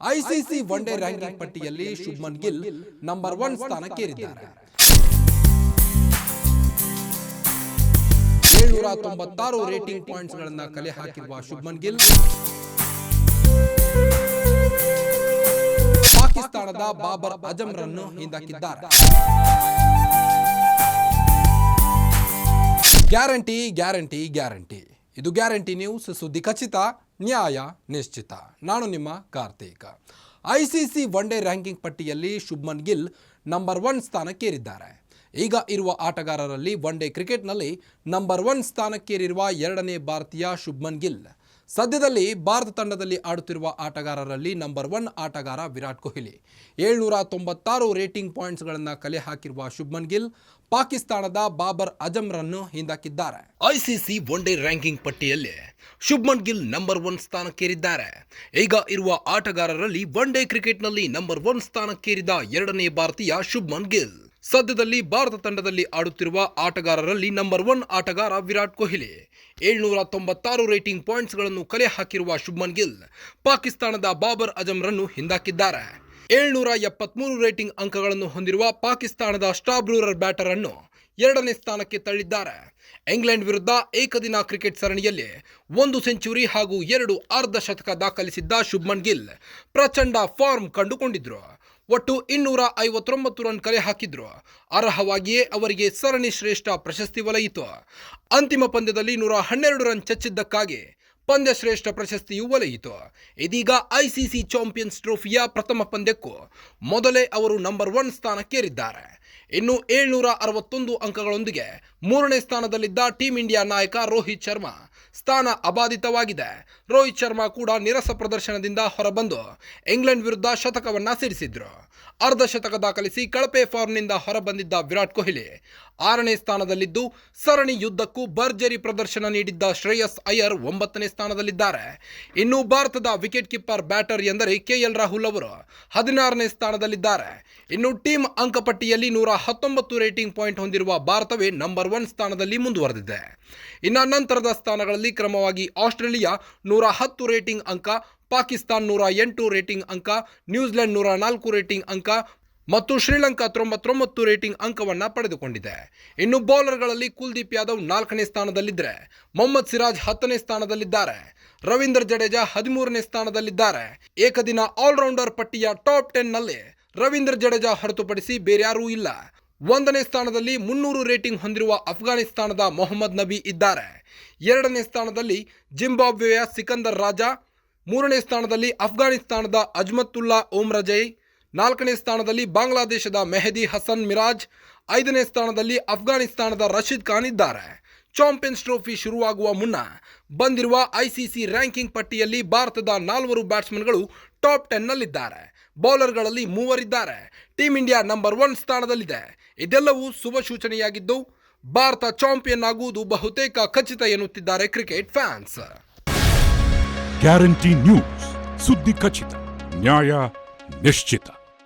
ICC one day ranking ಪಟ್ಟಿಯಲ್ಲಿ Shubman Gill number one ಸ್ಥಾನಕ್ಕೇರಿದ್ದಾರೆ. ಏಳ್ನೂರ ತೊಂಬತ್ತಾರು ರೇಟಿಂಗ್ ಪಾಯಿಂಟ್ಸ್ ಗಳನ್ನ ಕಲೆ ಹಾಕಿರುವ ಶುಭ್ಮನ್ ಗಿಲ್. ಪಾಕಿಸ್ತಾನದ ಬಾಬರ್ ಅಜಮ್ರನ್ನು ಹಿಂದಕ್ಕಿದ್ದಾರೆ. Guarantee guarantee guarantee. ಇದು ಗ್ಯಾರಂಟಿ ನ್ಯೂಸ್ ಸುದ್ದಿ ಖಚಿತ. ನ್ಯಾಯ ನಿಶ್ಚಿತ. ನಾನು ನಿಮ್ಮ Karthik. ICC one day ranking ಪಟ್ಟಿಯಲ್ಲಿ ಶುಭ್ಮನ್ ಗಿಲ್ ನಂಬರ್ ಒನ್ ಸ್ಥಾನಕ್ಕೇರಿದ್ದಾರೆ. ಈಗ ಇರುವ ಆಟಗಾರರಲ್ಲಿ ಒನ್ ಡೇ ಕ್ರಿಕೆಟ್ನಲ್ಲಿ ನಂಬರ್ ಒನ್ ಸ್ಥಾನಕ್ಕೇರಿರುವ ಎರಡನೇ ಭಾರತೀಯ ಶುಭ್ಮನ್ ಗಿಲ್. ಸದ್ಯದಲ್ಲಿ ಭಾರತ ತಂಡದಲ್ಲಿ ಆಡುತ್ತಿರುವ ಆಟಗಾರರಲ್ಲಿ ನಂಬರ್ ಒನ್ ಆಟಗಾರ ವಿರಾಟ್ ಕೊಹ್ಲಿ. ಏಳ್ನೂರ ತೊಂಬತ್ತಾರು ರೇಟಿಂಗ್ ಪಾಯಿಂಟ್ಸ್ಗಳನ್ನು ಕಲೆ ಹಾಕಿರುವ ಶುಭ್ಮನ್ ಗಿಲ್, ಪಾಕಿಸ್ತಾನದ ಬಾಬರ್ ಅಜಮ್ರನ್ನು ಹಿಂದಕ್ಕಿದ್ದಾರೆ. ಐಸಿಸಿ ಒನ್ ಡೇ ರ್ಯಾಂಕಿಂಗ್ ಪಟ್ಟಿಯಲ್ಲಿ ಶುಭ್ಮನ್ ಗಿಲ್ ನಂಬರ್ ಒನ್ ಸ್ಥಾನಕ್ಕೇರಿದ್ದಾರೆ. ಈಗ ಇರುವ ಆಟಗಾರರಲ್ಲಿ ಒನ್ ಡೇ ಕ್ರಿಕೆಟ್ನಲ್ಲಿ ನಂಬರ್ ಒನ್ ಸ್ಥಾನಕ್ಕೇರಿದ ಎರಡನೇ ಭಾರತೀಯ ಶುಭ್ಮನ್ ಗಿಲ್. ಸದ್ಯದಲ್ಲಿ ಭಾರತ ತಂಡದಲ್ಲಿ ಆಡುತ್ತಿರುವ ಆಟಗಾರರಲ್ಲಿ ನಂಬರ್ ಒನ್ ಆಟಗಾರ ವಿರಾಟ್ ಕೊಹ್ಲಿ. ಏಳ್ನೂರ ತೊಂಬತ್ತಾರು ರೇಟಿಂಗ್ ಪಾಯಿಂಟ್ಸ್ಗಳನ್ನು ಕಲೆ ಹಾಕಿರುವ ಶುಭ್ಮನ್ ಗಿಲ್ ಪಾಕಿಸ್ತಾನದ ಬಾಬರ್ ಅಜಮ್ರನ್ನು ಹಿಂದಾಕಿದ್ದಾರೆ. ಏಳ್ನೂರ ಎಪ್ಪತ್ಮೂರು ರೇಟಿಂಗ್ ಅಂಕಗಳನ್ನು ಹೊಂದಿರುವ ಪಾಕಿಸ್ತಾನದ ಸ್ಟಾಬ್ರೂರರ್ ಬ್ಯಾಟರ್ ಅನ್ನು ಎರಡನೇ ಸ್ಥಾನಕ್ಕೆ ತಳ್ಳಿದ್ದಾರೆ. ಇಂಗ್ಲೆಂಡ್ ವಿರುದ್ಧ ಏಕದಿನ ಕ್ರಿಕೆಟ್ ಸರಣಿಯಲ್ಲಿ ಒಂದು ಸೆಂಚುರಿ ಹಾಗೂ ಎರಡು ಅರ್ಧಶತಕ ದಾಖಲಿಸಿದ್ದ ಶುಭ್ಮನ್ ಗಿಲ್ ಪ್ರಚಂಡ ಫಾರ್ಮ್ ಕಂಡುಕೊಂಡಿದ್ರು. ಒಟ್ಟು ಇನ್ನೂರ ಐವತ್ತೊಂಬತ್ತು ರನ್ ಕಲೆ ಹಾಕಿದ್ರು. ಅರ್ಹವಾಗಿಯೇ ಅವರಿಗೆ ಸರಣಿ ಶ್ರೇಷ್ಠ ಪ್ರಶಸ್ತಿ ಒಲೆಯಿತು. ಅಂತಿಮ ಪಂದ್ಯದಲ್ಲಿ ನೂರ ಹನ್ನೆರಡು ರನ್ ಚಚ್ಚಿದ್ದಕ್ಕಾಗಿ ಪಂದ್ಯ ಶ್ರೇಷ್ಠ ಪ್ರಶಸ್ತಿಯು ಒಲೆಯಿತು. ಇದೀಗ ಐಸಿಸಿ ಚಾಂಪಿಯನ್ಸ್ ಟ್ರೋಫಿಯ ಪ್ರಥಮ ಪಂದ್ಯಕ್ಕೂ ಮೊದಲೇ ಅವರು ನಂಬರ್ ಒನ್ ಸ್ಥಾನಕ್ಕೇರಿದ್ದಾರೆ. ಇನ್ನು ಏಳ್ನೂರ ಅರವತ್ತೊಂದು ಅಂಕಗಳೊಂದಿಗೆ ಮೂರನೇ ಸ್ಥಾನದಲ್ಲಿದ್ದ ಟೀಂ ಇಂಡಿಯಾ ನಾಯಕ ರೋಹಿತ್ ಶರ್ಮಾ ಸ್ಥಾನ ಅಬಾಧಿತವಾಗಿದೆ. ರೋಹಿತ್ ಶರ್ಮಾ ಕೂಡ ನಿರಸ ಪ್ರದರ್ಶನದಿಂದ ಹೊರಬಂದು ಇಂಗ್ಲೆಂಡ್ ವಿರುದ್ಧ ಶತಕವನ್ನ ಸಿಡಿಸಿದ್ರು. ಅರ್ಧ ಶತಕ ದಾಖಲಿಸಿ ಕಳಪೆ ಫಾರ್ಮ್ನಿಂದ ಹೊರಬಂದಿದ್ದ ವಿರಾಟ್ ಕೊಹ್ಲಿ ಆರನೇ ಸ್ಥಾನದಲ್ಲಿದ್ದು ಸರಣಿ ಯುದ್ಧಕ್ಕೂ ಭರ್ಜರಿ ಪ್ರದರ್ಶನ ನೀಡಿದ್ದ ಶ್ರೇಯಸ್ ಅಯ್ಯರ್ ಒಂಬತ್ತನೇ ಸ್ಥಾನದಲ್ಲಿದ್ದಾರೆ. ಇನ್ನು ಭಾರತದ ವಿಕೆಟ್ ಕೀಪರ್ ಬ್ಯಾಟರ್ ಎಂದರೆ ಕೆಎಲ್ ರಾಹುಲ್ ಅವರು ಹದಿನಾರನೇ ಸ್ಥಾನದಲ್ಲಿದ್ದಾರೆ. ಇನ್ನು ಟೀಮ್ ಅಂಕಪಟ್ಟಿಯಲ್ಲಿ ನೂರ ಹತ್ತೊಂಬತ್ತು ರೇಟಿಂಗ್ ಪಾಯಿಂಟ್ ಹೊಂದಿರುವ ಭಾರತವೇ ನಂಬರ್ ಒನ್ ಸ್ಥಾನದಲ್ಲಿ ಮುಂದುವರೆದಿದೆ. ಇನ್ನು ನಂತರದ ಸ್ಥಾನಗಳಲ್ಲಿ ಕ್ರಮವಾಗಿ ಆಸ್ಟ್ರೇಲಿಯಾ ನೂರ ಹತ್ತು ರೇಟಿಂಗ್ ಅಂಕ, ಪಾಕಿಸ್ತಾನ್ ನೂರ ಎಂಟು ರೇಟಿಂಗ್ ಅಂಕ, ನ್ಯೂಜಿಲೆಂಡ್ ನೂರ ನಾಲ್ಕು ರೇಟಿಂಗ್ ಅಂಕ ಮತ್ತು ಶ್ರೀಲಂಕಾ ತೊಂಬತ್ತೊಂಬತ್ತು ರೇಟಿಂಗ್ ಅಂಕವನ್ನು ಪಡೆದುಕೊಂಡಿದೆ. ಇನ್ನು ಬೌಲರ್ಗಳಲ್ಲಿ ಕುಲ್ದೀಪ್ ಯಾದವ್ ನಾಲ್ಕನೇ ಸ್ಥಾನದಲ್ಲಿದ್ದರೆ ಮೊಹಮ್ಮದ್ ಸಿರಾಜ್ ಹತ್ತನೇ ಸ್ಥಾನದಲ್ಲಿದ್ದಾರೆ, ರವೀಂದ್ರ ಜಡೇಜಾ ಹದಿಮೂರನೇ ಸ್ಥಾನದಲ್ಲಿದ್ದಾರೆ. ಏಕದಿನ ಆಲ್ರೌಂಡರ್ ಪಟ್ಟಿಯ ಟಾಪ್ ಟೆನ್ನಲ್ಲಿ ರವೀಂದ್ರ ಜಡೇಜಾ ಹೊರತುಪಡಿಸಿ ಬೇರ್ಯಾರೂ ಇಲ್ಲ. ಒಂದನೇ ಸ್ಥಾನದಲ್ಲಿ ಮುನ್ನೂರು ರೇಟಿಂಗ್ ಹೊಂದಿರುವ ಅಫ್ಘಾನಿಸ್ತಾನದ ಮೊಹಮ್ಮದ್ ನಬಿ ಇದ್ದಾರೆ. ಎರಡನೇ ಸ್ಥಾನದಲ್ಲಿ ಜಿಂಬಾಬ್ವೆಯ ಸಿಕಂದರ್ ರಾಜಾ, ಮೂರನೇ ಸ್ಥಾನದಲ್ಲಿ ಅಫ್ಘಾನಿಸ್ತಾನದ ಅಜ್ಮತ್ತುಲ್ಲಾ ಓಮ್ರಜೈ ನಾಲ್ಕನೇ ಸ್ಥಾನದಲ್ಲಿ ಬಾಂಗ್ಲಾದೇಶದ ಮೆಹದಿ ಹಸನ್ ಮಿರಾಜ್, ಐದನೇ ಸ್ಥಾನದಲ್ಲಿ ಅಫ್ಘಾನಿಸ್ತಾನದ ರಶೀದ್ ಖಾನ್ ಇದ್ದಾರೆ. ಚಾಂಪಿಯನ್ಸ್ ಟ್ರೋಫಿ ಶುರುವಾಗುವ ಮುನ್ನ ಬಂದಿರುವ ಐಸಿಸಿ ರ್ಯಾಂಕಿಂಗ್ ಪಟ್ಟಿಯಲ್ಲಿ ಭಾರತದ ನಾಲ್ವರು ಬ್ಯಾಟ್ಸ್ಮನ್ಗಳು ಟಾಪ್ ಟೆನ್ನಲ್ಲಿದ್ದಾರೆ. ಬೌಲರ್ಗಳಲ್ಲಿ ಮೂವರಿದ್ದಾರೆ. ಟೀಂ ಇಂಡಿಯಾ ನಂಬರ್ ಒನ್ ಸ್ಥಾನದಲ್ಲಿದೆ. ಇದೆಲ್ಲವೂ ಶುಭ ಸೂಚನೆಯಾಗಿದ್ದು, ಭಾರತ ಚಾಂಪಿಯನ್ ಆಗುವುದು ಬಹುತೇಕ ಖಚಿತ ಎನ್ನುತ್ತಿದ್ದಾರೆ ಕ್ರಿಕೆಟ್ ಫ್ಯಾನ್ಸ್. Guarantee news. ಸುದ್ದಿ ಖಚಿತ, ನ್ಯಾಯ ನಿಶ್ಚಿತ.